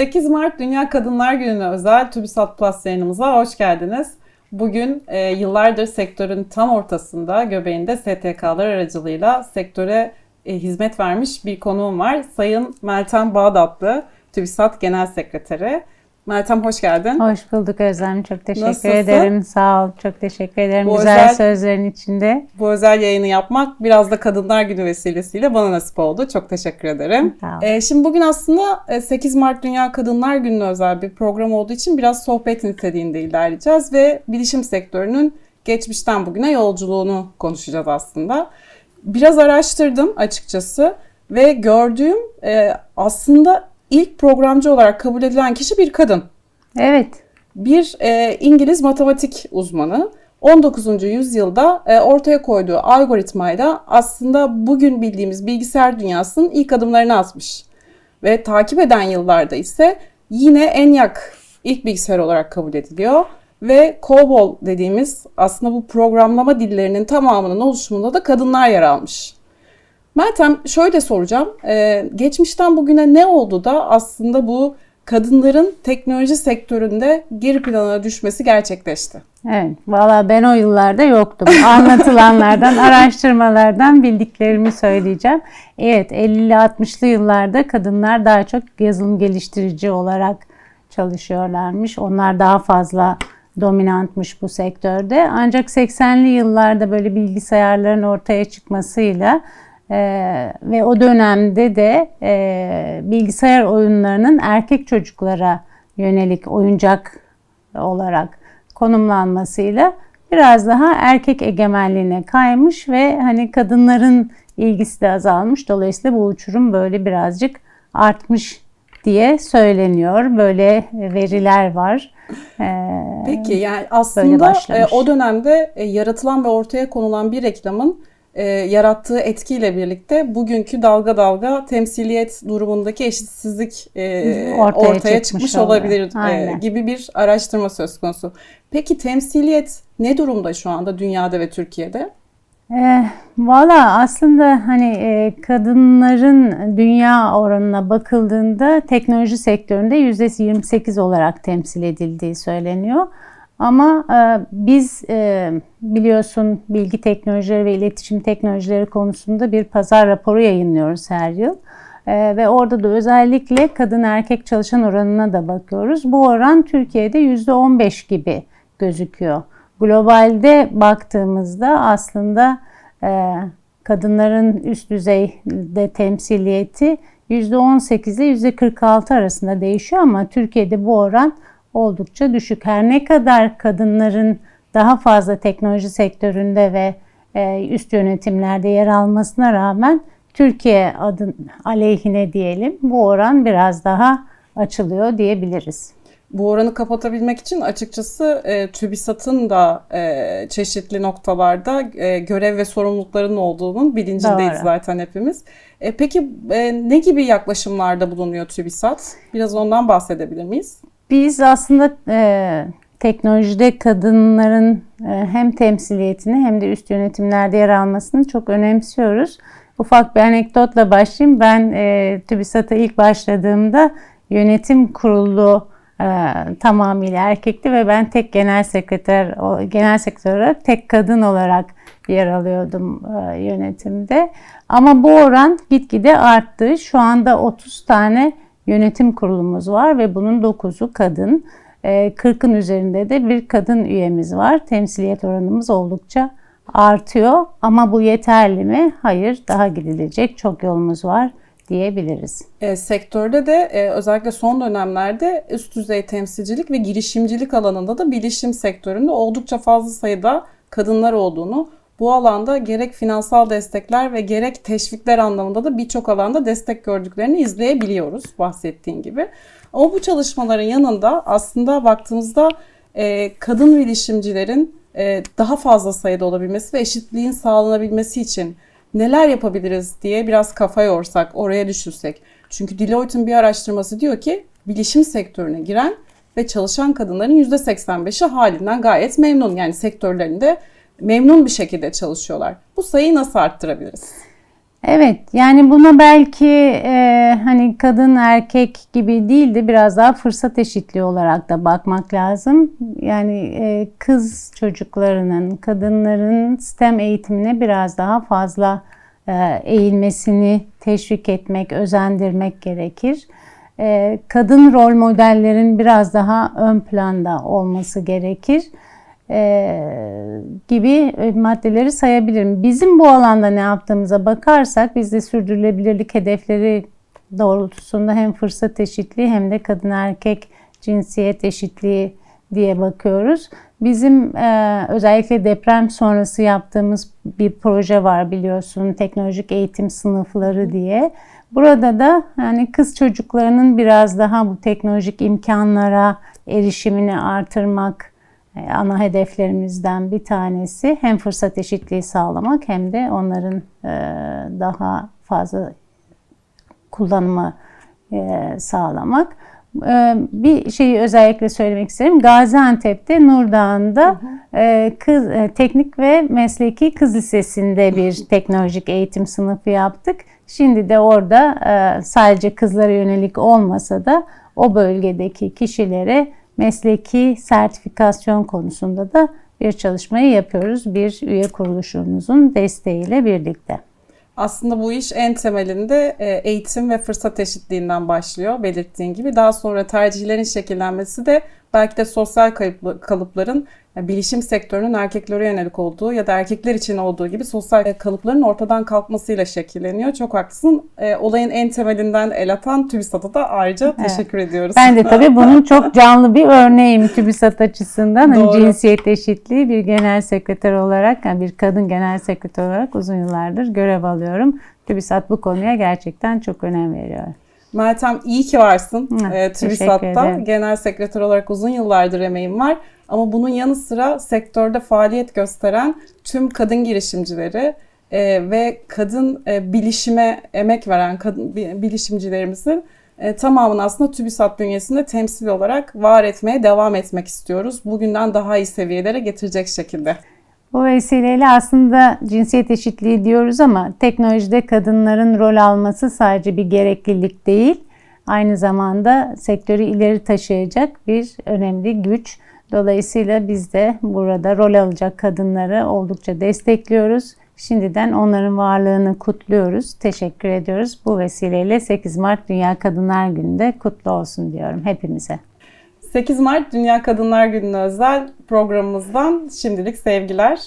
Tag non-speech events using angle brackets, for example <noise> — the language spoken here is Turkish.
8 Mart Dünya Kadınlar Günü'ne özel TÜBİSAT Plus yayınımıza hoş geldiniz. Bugün e, yıllardır sektörün tam ortasında, göbeğinde STK'lar aracılığıyla sektöre e, hizmet vermiş bir konuğum var. Sayın Meltem Bağdatlı, TÜBİSAT Genel Sekreteri. Meltem hoş geldin. Hoş bulduk Özlem. Çok teşekkür Nasılsın? ederim. Sağ ol. Çok teşekkür ederim. Bu Güzel özel- sözlerin içinde. Bu özel yayını yapmak biraz da Kadınlar Günü vesilesiyle bana nasip oldu. Çok teşekkür ederim. Sağ ol. Ee, şimdi bugün aslında e, 8 Mart Dünya Kadınlar Günü'ne özel bir program olduğu için biraz sohbet niteliğinde ilerleyeceğiz ve bilişim sektörünün geçmişten bugüne yolculuğunu konuşacağız aslında. Biraz araştırdım açıkçası ve gördüğüm e, aslında ilk programcı olarak kabul edilen kişi bir kadın. Evet. Bir e, İngiliz matematik uzmanı 19. yüzyılda e, ortaya koyduğu algoritmayla aslında bugün bildiğimiz bilgisayar dünyasının ilk adımlarını atmış. Ve takip eden yıllarda ise yine ENIAC ilk bilgisayar olarak kabul ediliyor. Ve COBOL dediğimiz aslında bu programlama dillerinin tamamının oluşumunda da kadınlar yer almış. Meltem şöyle soracağım. Ee, geçmişten bugüne ne oldu da aslında bu kadınların teknoloji sektöründe geri plana düşmesi gerçekleşti? Evet. Valla ben o yıllarda yoktum. Anlatılanlardan, <laughs> araştırmalardan bildiklerimi söyleyeceğim. Evet 50'li 60'lı yıllarda kadınlar daha çok yazılım geliştirici olarak çalışıyorlarmış. Onlar daha fazla dominantmış bu sektörde. Ancak 80'li yıllarda böyle bilgisayarların ortaya çıkmasıyla e, ve o dönemde de e, bilgisayar oyunlarının erkek çocuklara yönelik oyuncak olarak konumlanmasıyla biraz daha erkek egemenliğine kaymış ve hani kadınların ilgisi de azalmış. Dolayısıyla bu uçurum böyle birazcık artmış diye söyleniyor. Böyle veriler var. Ee, Peki yani aslında e, o dönemde e, yaratılan ve ortaya konulan bir reklamın e, yarattığı etkiyle birlikte bugünkü dalga dalga temsiliyet durumundaki eşitsizlik e, Ortaya ortaya, çıkmış oluyor. olabilir e, gibi bir araştırma söz konusu. Peki temsiliyet ne durumda şu anda dünyada ve Türkiye'de? Eh, Valla aslında hani e, kadınların dünya oranına bakıldığında teknoloji sektöründe %28 olarak temsil edildiği söyleniyor. Ama e, biz e, biliyorsun bilgi teknolojileri ve iletişim teknolojileri konusunda bir pazar raporu yayınlıyoruz her yıl. E, ve orada da özellikle kadın erkek çalışan oranına da bakıyoruz. Bu oran Türkiye'de %15 gibi gözüküyor. Globalde baktığımızda aslında e, kadınların üst düzeyde temsiliyeti %18 ile %46 arasında değişiyor ama Türkiye'de bu oran oldukça düşük. Her ne kadar kadınların daha fazla teknoloji sektöründe ve e, üst yönetimlerde yer almasına rağmen Türkiye adın aleyhine diyelim bu oran biraz daha açılıyor diyebiliriz. Bu oranı kapatabilmek için açıkçası e, TÜBİSAT'ın da e, çeşitli noktalarda e, görev ve sorumluluklarının olduğunun bilincindeyiz Doğru. zaten hepimiz. E, peki e, ne gibi yaklaşımlarda bulunuyor TÜBİSAT? Biraz ondan bahsedebilir miyiz? Biz aslında e, teknolojide kadınların e, hem temsiliyetini hem de üst yönetimlerde yer almasını çok önemsiyoruz. Ufak bir anekdotla başlayayım. Ben e, TÜBİSAT'a ilk başladığımda yönetim kurulu e, tamamıyla erkekti ve ben tek genel sekreter genel sekreter olarak tek kadın olarak yer alıyordum e, yönetimde. Ama bu oran gitgide arttı. Şu anda 30 tane yönetim kurulumuz var ve bunun 9'u kadın. E, 40'ın üzerinde de bir kadın üyemiz var. Temsiliyet oranımız oldukça artıyor. Ama bu yeterli mi? Hayır, daha gidilecek çok yolumuz var diyebiliriz. E, sektörde de e, özellikle son dönemlerde üst düzey temsilcilik ve girişimcilik alanında da bilişim sektöründe oldukça fazla sayıda kadınlar olduğunu, bu alanda gerek finansal destekler ve gerek teşvikler anlamında da birçok alanda destek gördüklerini izleyebiliyoruz bahsettiğin gibi. Ama bu çalışmaların yanında aslında baktığımızda e, kadın bilişimcilerin e, daha fazla sayıda olabilmesi ve eşitliğin sağlanabilmesi için neler yapabiliriz diye biraz kafa yorsak, oraya düşünsek. Çünkü Deloitte'in bir araştırması diyor ki bilişim sektörüne giren ve çalışan kadınların %85'i halinden gayet memnun. Yani sektörlerinde memnun bir şekilde çalışıyorlar. Bu sayıyı nasıl arttırabiliriz? Evet, yani buna belki e, hani kadın erkek gibi değil de biraz daha fırsat eşitliği olarak da bakmak lazım. Yani e, kız çocuklarının, kadınların STEM eğitimine biraz daha fazla e, eğilmesini teşvik etmek, özendirmek gerekir. E, kadın rol modellerin biraz daha ön planda olması gerekir e, gibi e, maddeleri sayabilirim. Bizim bu alanda ne yaptığımıza bakarsak biz de sürdürülebilirlik hedefleri doğrultusunda hem fırsat eşitliği hem de kadın erkek cinsiyet eşitliği diye bakıyoruz. Bizim e, özellikle deprem sonrası yaptığımız bir proje var biliyorsun teknolojik eğitim sınıfları diye. Burada da yani kız çocuklarının biraz daha bu teknolojik imkanlara erişimini artırmak ana hedeflerimizden bir tanesi. Hem fırsat eşitliği sağlamak hem de onların e, daha fazla kullanımı e, sağlamak. E, Bir şeyi özellikle söylemek isterim. Gaziantep'te Nurdağ'ında e, kız teknik ve mesleki kız lisesinde bir <laughs> teknolojik eğitim sınıfı yaptık. Şimdi de orada sadece kızlara yönelik olmasa da o bölgedeki kişilere mesleki sertifikasyon konusunda da bir çalışmayı yapıyoruz. Bir üye kuruluşumuzun desteğiyle birlikte. Aslında bu iş en temelinde e, eğitim ve fırsat eşitliğinden başlıyor belirttiğin gibi. Daha sonra tercihlerin şekillenmesi de belki de sosyal kalıpların bilişim sektörünün erkeklere yönelik olduğu ya da erkekler için olduğu gibi sosyal kalıpların ortadan kalkmasıyla şekilleniyor. Çok haklısın. E, Olayın en temelinden el atan TÜBİSAD'a da ayrıca teşekkür ediyoruz. Ben de tabii <laughs> bunun çok canlı bir örneğim TÜBİSAT açısından. Hani Doğru. cinsiyet eşitliği bir genel sekreter olarak, yani bir kadın genel sekreter olarak uzun yıllardır görev alıyorum. TÜBİSAT bu konuya gerçekten çok önem veriyor. Meltem iyi ki varsın Hı, e, TÜBİSAT'ta. Genel sekreter olarak uzun yıllardır emeğim var. Ama bunun yanı sıra sektörde faaliyet gösteren tüm kadın girişimcileri e, ve kadın e, bilişime emek veren kadın bi- bilişimcilerimizin e, tamamını aslında TÜBİSAT bünyesinde temsil olarak var etmeye devam etmek istiyoruz. Bugünden daha iyi seviyelere getirecek şekilde. Bu vesileyle aslında cinsiyet eşitliği diyoruz ama teknolojide kadınların rol alması sadece bir gereklilik değil. Aynı zamanda sektörü ileri taşıyacak bir önemli güç. Dolayısıyla biz de burada rol alacak kadınları oldukça destekliyoruz. Şimdiden onların varlığını kutluyoruz. Teşekkür ediyoruz. Bu vesileyle 8 Mart Dünya Kadınlar Günü'nde kutlu olsun diyorum hepimize. 8 Mart Dünya Kadınlar Günü'ne özel programımızdan şimdilik sevgiler.